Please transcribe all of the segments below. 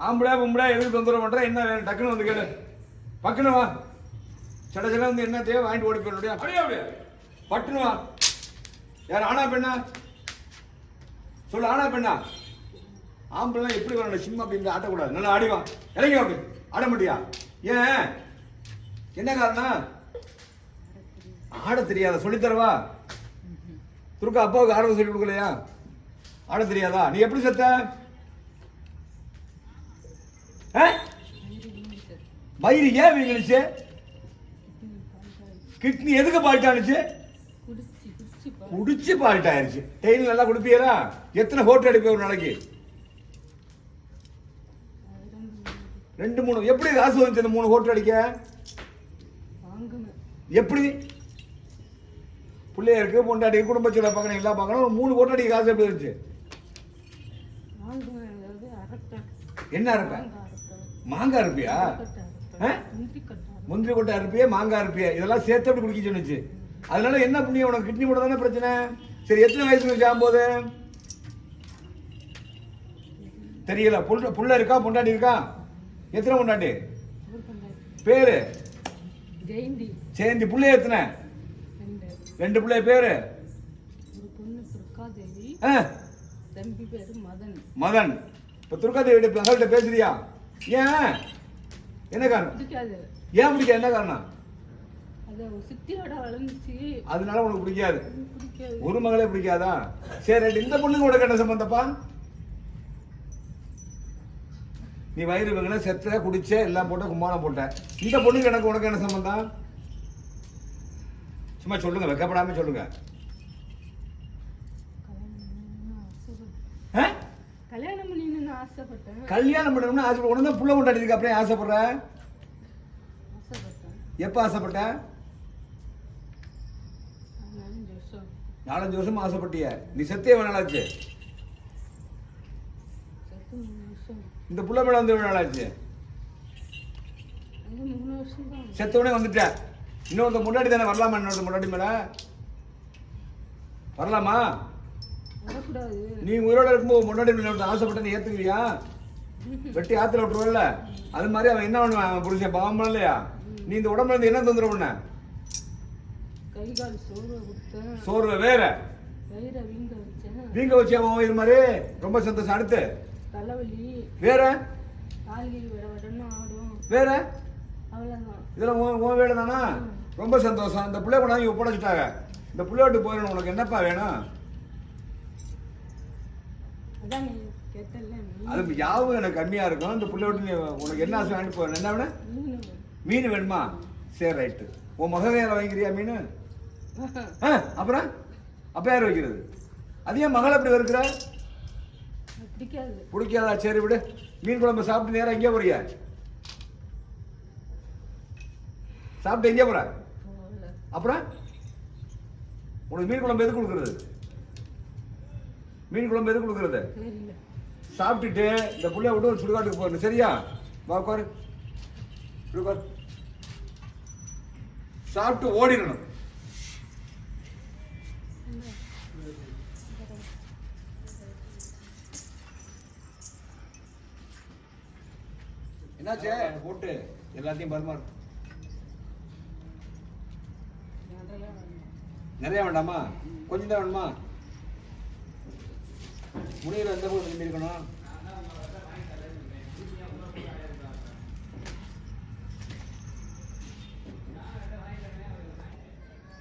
ஆம்பளை பொம்பளை எதுக்கு தொந்தரவு பண்ற? என்ன வேணும்? டக்குன்னு வந்து கேளு. பக்குன்னு வா. சட சட வந்து என்ன தேவை வாங்கிட்டு ஓடி போயிட அப்படியே? அப்படியே பட்டுன்னு வா. யார் ஆனா பெண்ணா? சொல்லு ஆனா பெண்ணா? ஆம்பளை எப்படி வரணும் சும்மா அப்படி ஆட்டக்கூடாது நல்லா ஆடி வா. இறங்கி அப்படி. ஆட மாட்டியா? ஏன்? என்ன காரணம்? ஆட தெரியாத? சொல்லித்தரவா துருக்கா அப்பாவுக்கு ஆட சொல்லி கொடுக்கலையா? ஆட தெரியாதா? நீ எப்படி செத்த? வயிறு ஏன் வீங்கிடுச்சு கிட்னி எதுக்கு பால்ட்டானுச்சு குடிச்சு பால்ட்டாயிருச்சு பால்ட் ஆயிருச்சு. டெய்லி நல்லா குடிப்பீரா எத்தனை ஹோட்டல் அடிப்பீங்க ஒரு நாளைக்கு? ரெண்டு மூணு. எப்படி காசு வந்துச்சு இந்த மூணு ஹோட்டல் அடிக்க எப்படி? பிள்ளைய இருக்கு பொண்டாட்டி குடும்ப குடும்பச்சோட பார்க்கணும் எல்லாம் பார்க்கணும். ஒரு மூணு ஹோட்டல் அடிக்க காசு எப்படி இருந்துச்சு? என்ன இருப்பேன் மாங்காய் இருப்பியா முந்திரி கட்டை இருப்பியா மாங்காய் இருப்பியா இதெல்லாம் சேர்த்து அப்படி குடிக்க சொன்னுச்சு. அதனால என்ன புண்ணியம் உனக்கு? கிட்னி கூட தானே பிரச்சனை? சரி எத்தனை வயசுக்கு சாகும்போது தெரியல. புள்ள புள்ள இருக்கா? பொண்டாட்டி இருக்கா? எத்தனை பொண்டாட்டி. பேரு? ஜெயந்தி. புள்ளைய எத்தனை? ரெண்டு. பிள்ளைய பேரு? மதன். மதன். இப்ப துர்காதேவி மகள்கிட்ட பேசுறியா? ஏன்? என்ன காரணம்? ஏன் பிடிக்காது என்ன காரணம்? அதனால உனக்கு பிடிக்காது. ஒரு மகளே பிடிக்காதா? சரி. இந்த பொண்ணுங்க உனக்கு என்ன சம்பந்தப்பா? நீ வயிறு வெங்கின செத்த குடிச்ச எல்லாம் போட்ட கும்மாளம் போட்ட. இந்த பொண்ணுக்கு எனக்கு உனக்கு என்ன சம்பந்தம்? சும்மா சொல்லுங்க வெக்கப்படாம சொல்லுங்க. ஆ? கல்யாணம் பண்ணணும்னு ஆசைப்பட்டேன். கல்யாணம் பண்ணணும்னு ஆசை உடனே புள்ள கொண்டாடிருக்கு அப்படியே ஆசைப்படுற? எப்ப ஆசைப்பட்ட? நாலஞ்சு வருஷம். ஆசைப்பட்டிய. நீ செத்தே நாளாச்சு? செத்து மூணு வருஷம். இந்த புள்ள மேல வந்து எவ்வளவு நாளாச்சு? தான். செத்தவனே வந்துட்ட. இன்னொருத்த முன்னாடி தானே வரலாமா? இன்னொருத்த முன்னாடி மேல? வரலாமா? நீ உயிரோட இருக்கும்போது முன்னாடி இன்னொருத்த ஆசைப்பட்ட நீ ஏத்துக்குவியா வெட்டி ஆத்துல விட்டுருவல்ல? அது மாதிரி அவன் என்ன பண்ணுவான் அவன் புருஷன்? பாவம் இல்லையா? நீ இந்த உடம்புல இருந்து என்ன தொந்தரவு பண்ண? சோர்வை வேற. வீங்க வச்சு அவன் இது மாதிரி? ரொம்ப சந்தோஷம். அடுத்து. வேற? வேற? இதெல்லாம் உன் வீடு தானா ரொம்ப சந்தோஷம். இந்த பிள்ளை கொண்டாந்து ஒப்படைச்சிட்டாங்க. இந்த பிள்ளை விட்டு போயிடணும். உனக்கு என்னப்பா வேணும்? அது யாவும் எனக்கு கம்மியா இருக்கும் இந்த பிள்ளை விட்டு நீ உனக்கு என்ன ஆசை வாங்கிட்டு போயிடணும் என்ன வேணும் மீன். வேணுமா? சரி ரைட்டு. உன் மக வேற வாங்கிக்கிறியா மீன்? ஆ அப்புறம்? அப்ப யார் வைக்கிறது? அது ஏன் மகள் அப்படி இருக்கிற பிடிக்காது. பிடிக்காதா? சரி விடு. மீன் குழம்பு சாப்பிட்டு நேரா எங்கே போறியா? சாப்பிட்டு எங்கே போற? அப்புறம்? உனக்கு மீன் குழம்பு எது கொடுக்குறது? மீன் குழம்பு எது கொடுக்குறது? சாப்பிட்டுட்டு இந்த புள்ளைய விட்டு ஒரு சுடுகாட்டுக்கு போகணும். சரியா? வா உட்காரு. உட்காரு. சாப்பிட்டு ஓடிடணும். என்னாச்சே? போட்டு எல்லாத்தையும் பரிமாறு. நிறைய வேண்டாமா? கொஞ்சம் தான் வேணுமா? முனியில் எந்த போது திரும்பி இருக்கணும்?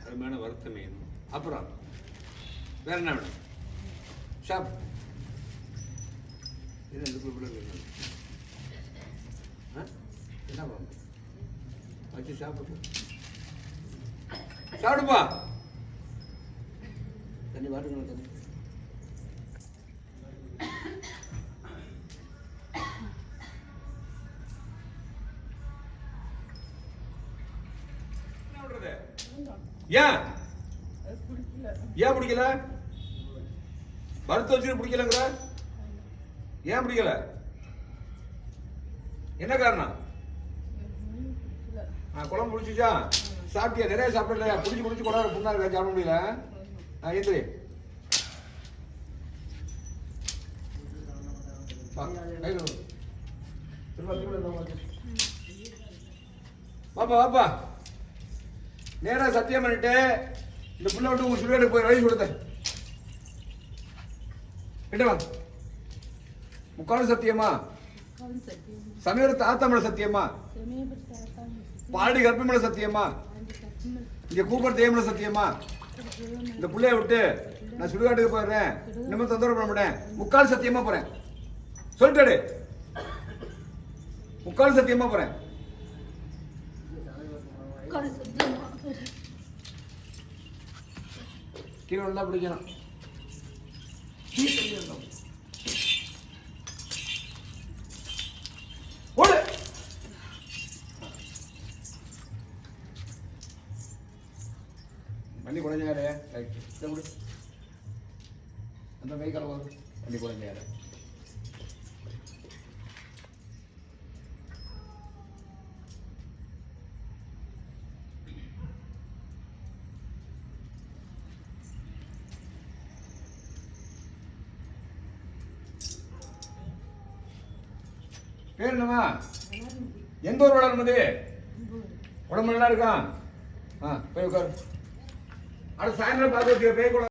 அருமையான வறுத்த மீன் அப்புறம் வேற என்ன வேணும்? ஷாப். இது எந்த குறிப்பிட வேணும். ஆ? என்ன பண்ணணும் வச்சு சாப்பிடு. சாப்பிடுப்பா. தண்ணி வாட்டுக்கணும் தண்ணி. ஏன்? ஏன் பிடிக்கல? வறுத்து வச்சுட்டு பிடிக்கலங்கிற? ஏன் பிடிக்கல? என்ன காரணம்? குழம்பு பிடிச்சிச்சா சாப்பிட்டியா? நிறைய சாப்பிடலையா? பிடிச்சி பிடிச்சி கொண்டாட புண்ணா இருக்கா? சாப்பிட முடியல? ஆ எந்திரி. வாப்பா வாப்பா. நேரா சத்தியம் பண்ணிட்டு இந்த புள்ள விட்டு உங்க சுடுகாடு போய் வழி கொடுத்த கிட்ட வா. முக்கால் சத்தியமா? சமீர தாத்தமல சத்தியமா? பாடி கர்ப்பமல சத்தியமா? இங்க கூப்பிட தேவமல சத்தியமா? இந்த புள்ளைய விட்டு நான் சுடுகாட்டுக்கு போயிடுறேன். இனிமே தொந்தரவு பண்ண மாட்டேன். முக்கால் சத்தியமா போறேன். சொல்லிட்டாடு முக்கால் சத்தியமா போறேன். கீழே நல்லா பிடிக்கணும். பண்ணி குழந்தையாரு ரைட் அந்த கை கலவாரு பண்ணி குழந்தையாரு பேர் என்னம்மா? எந்த ஊர் வளர்மதி உடம்பு நல்லா இருக்கான் ஆ போய் உட்காரு. அடுத்த சாயந்தரம் பார்த்து பேய் கூட